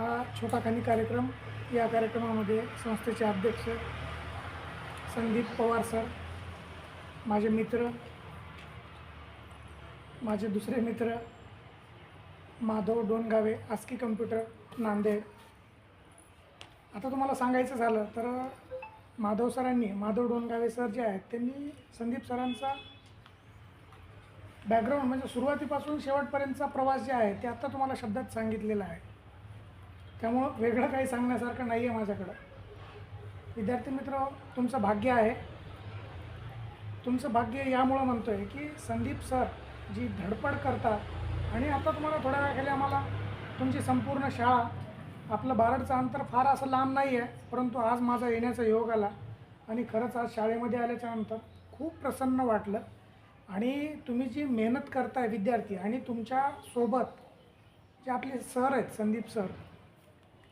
हा छोटाखानी कार्यक्रम या कार्यक्रमामध्ये संस्थेचे अध्यक्ष संदीप पवार सर माझे मित्र माझे दुसरे मित्र माधव डोनगावे आस्की कम्प्युटर नांदेड. आता तुम्हाला सांगायचं झालं तर माधव सरांनी माधव डोनगावे सर जे आहेत त्यांनी संदीप सरांचा बॅकग्राऊंड म्हणजे सुरुवातीपासून शेवटपर्यंतचा प्रवास जे आहे ते आत्ता तुम्हाला शब्दात सांगितलेला आहे. त्यामुळं वेगळं काही सांगण्यासारखं नाही आहे माझ्याकडं. विद्यार्थी मित्र तुमचं भाग्य आहे. तुमचं भाग्य यामुळं म्हणतो आहे की संदीप सर जी धडपड करता आणि आता तुम्हाला थोड्या वेळाखाली आम्हाला तुमची संपूर्ण शाळा आपलं बारडचं अंतर फार असं लांब नाही आहे परंतु आज माझा येण्याचा योग आला आणि खरंच आज शाळेमध्ये आल्याच्यानंतर खूप प्रसन्न वाटलं. आणि तुम्ही जी मेहनत करताय विद्यार्थी आणि तुमच्यासोबत जे आपले सर आहेत संदीप सर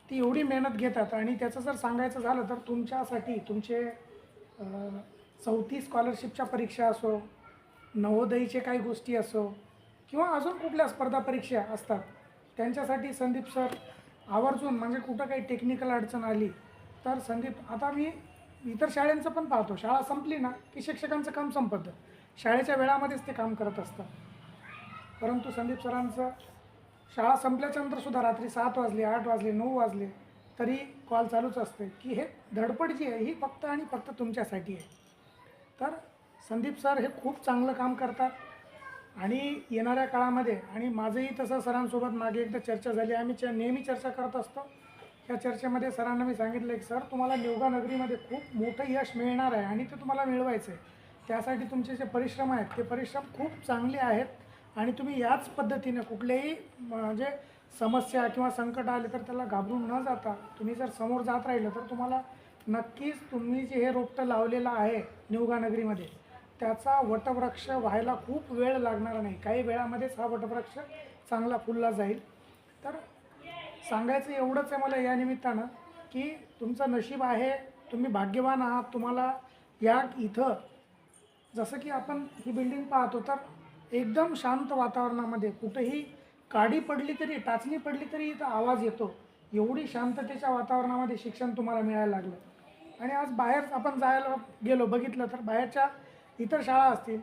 ती एवढी मेहनत घेतात आणि त्याचं जर सांगायचं झालं तर तुमच्यासाठी तुमचे चौथी स्कॉलरशिपच्या परीक्षा असो नवोदयीचे काही गोष्टी असो किंवा अजून कुठल्या स्पर्धा परीक्षा असतात त्यांच्यासाठी संदीप सर आवर्जून म्हणजे कुठं काही टेक्निकल अडचण आली तर संदीप आता मी इतर शाळेंचं पण पाहतो शाळा संपली ना की शिक्षकांचं काम संपतं. शाळेच्या वेळामध्येच ते काम करत असतात. परंतु संदीप सरांचं शाळा संपल्याच्यानंतर सुद्धा रात्री सात वाजले आठ वाजले नऊ वाजले तरी कॉल चालूच असते की हे धडपड जी आहे ही फक्त आणि फक्त तुमच्यासाठी आहे. तर संदीप सर हे खूप चांगलं काम करतात आणि येणाऱ्या काळामध्ये आणि माझंही तसं सरांसोबत मागे एकदा चर्चा झाली. आम्ही च नेहमी चर्चा करत असतो. या चर्चेमध्ये सरांना मी सांगितलं की सर तुम्हाला निवगा नगरीमध्ये खूप मोठं यश मिळणार आहे आणि ते तुम्हाला मिळवायचं आहे त्यासाठी तुमचे जे परिश्रम आहेत ते परिश्रम खूप चांगले आहेत. आणि तुम्ही याच पद्धतीने कुठल्याही म्हणजे समस्या किंवा संकट आले तर त्याला घाबरून न जाता तुम्ही जर समोर जात राहिलं तर तुम्हाला नक्कीच तुम्ही जे हे रोपटं लावलेलं आहे निवगानगरीमध्ये त्याचा वटवृक्ष व्हायला खूप वेळ लागणार नाही. काही वेळामध्येच हा वटवृक्ष चांगला फुलला जाईल. तर सांगायचं एवढंच आहे मला या निमित्तानं की तुमचं नशीब आहे तुम्ही भाग्यवान आहात तुम्हाला या इथं जसं की आपण ही बिल्डिंग पाहतो तर एकदम शांत वातावरणामध्ये कुठेही काडी पडली तरी टाचणी पडली तरी इथं आवाज येतो. एवढी शांततेच्या वातावरणामध्ये शिक्षण तुम्हाला मिळायला लागलं. आणि आज बाहेर आपण जायला गेलो बघितलं तर बाहेरच्या इतर शाळा असतील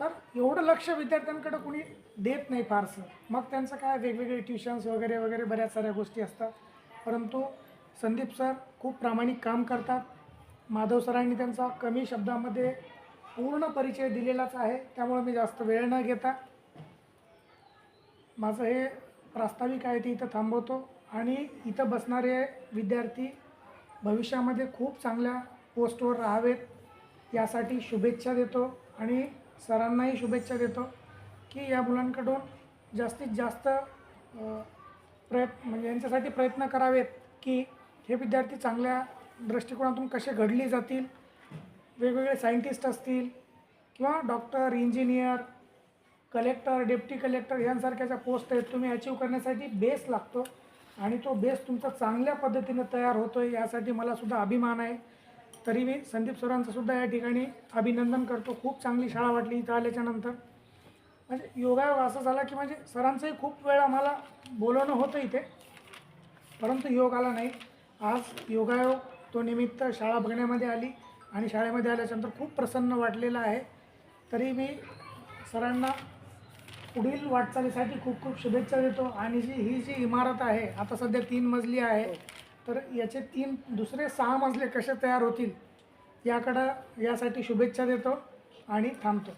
तर एवढं लक्ष विद्यार्थ्यांकडे कुणी देत नाही फारसं. मग त्यांचं काय वेगवेगळे ट्युशन्स वगैरे वगैरे बऱ्याच साऱ्या गोष्टी असतात. परंतु संदीप सर खूप प्रामाणिक काम करतात. माधव सरांनी त्यांचा कमी शब्दामध्ये पूर्ण परिचय दिलेलाच आहे त्यामुळे मी जास्त वेळ न घेता माझं हे प्रास्ताविक आहे ते इथं थांबवतो आणि इथं बसणारे विद्यार्थी भविष्यामध्ये खूप चांगल्या पोस्टवर राहावेत यासाठी शुभेच्छा देतो आणि सरांनाही शुभेच्छा देतो की या मुलांकडून जास्तीत जास्त प्रयत्न म्हणजे यांच्यासाठी प्रयत्न करावेत की हे विद्यार्थी चांगल्या दृष्टिकोनातून कसे घडले जातील वेगवेगळे सायंटिस्ट असतील किंवा doctor engineer collector deputy collector यांसारख्या ज्या पोस्ट आहेत तुम्ही अचीव करण्यासाठी बेस लागतो. आणि तो बेस तुमचा चांगल्या पद्धतीनं तयार होतो आहे यासाठी मला सुद्धा अभिमान आहे. तरी मी संदीप सरांचंसुद्धा या ठिकाणी अभिनंदन करतो. खूप चांगली शाळा वाटली इथं आल्याच्यानंतर म्हणजे योगायोग असं झाला की म्हणजे सरांचंही खूप वेळ आम्हाला बोलवणं होतं इथे. परंतु योग आला नाही. आज योगायोग तो निमित्त शाळा बघण्यामध्ये आली. आणि शाळेमध्ये आल्याच्यानंतर खूप प्रसन्न वाटलेलं आहे. तरी मी सरांना पुढील वाटचालीसाठी खूप खूप शुभेच्छा देतो. आणि जी ही जी इमारत आहे आता सध्या तीन मजली आहे तर याचे तीन दुसरे सहा मजले कसे तयार होतील याकडं यासाठी शुभेच्छा देतो आणि थांबतो.